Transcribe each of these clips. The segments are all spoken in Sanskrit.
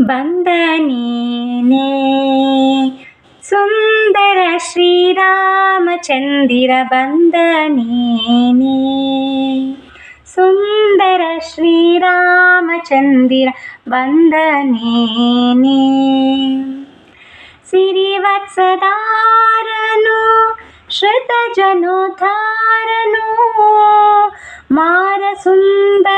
बन्दनीने। सुन्दर श्रीरामचन्दिर बन्दनीने। सुन्दर श्रीरामचन्दिर बन्दनीने। सिरिवत्सदारनु श्रुतजनुधारनु मारसुन्दरनु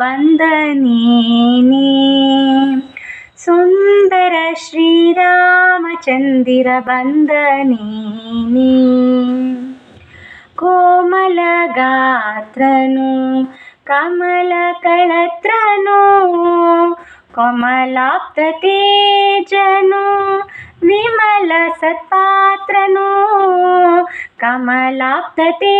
बन्दनीनि सुन्दर श्रीरामचन्दिर बन्दनीनि कोमलगात्रनु कमलकळत्रनु कोमलाप्ततेजनु विमलसत्पात्रनु कमलाप्ततेजनु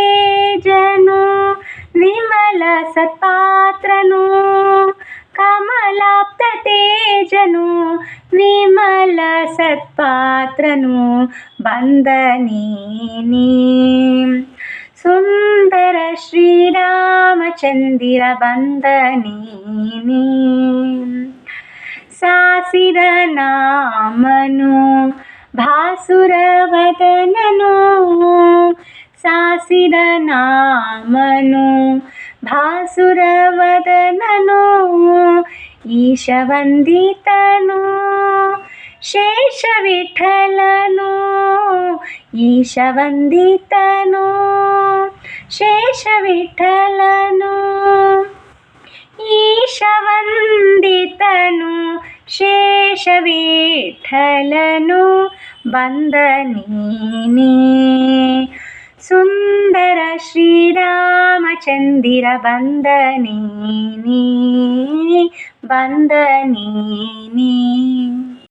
ಸತ್ಪಾತ್ರನು ಬಂದನೇನೇ ಸುಂದರ ಶ್ರೀರಾಮಚಂದಿರ ಬಂದನೇನೇ ಸಾಸಿರ ನಾಮನು ಭಾಸುರವದನನು ಸಾಸಿರ ನಾಮನು ಭಾಸುರವದನನು ಈಶವಂದಿತನು. శేష విఠలను ఈశవందితను శేష విఠలను ఈశవందితను శేష విఠలను వందనీని. సుందర శ్రీరామచందిర వందనీని వందనీని.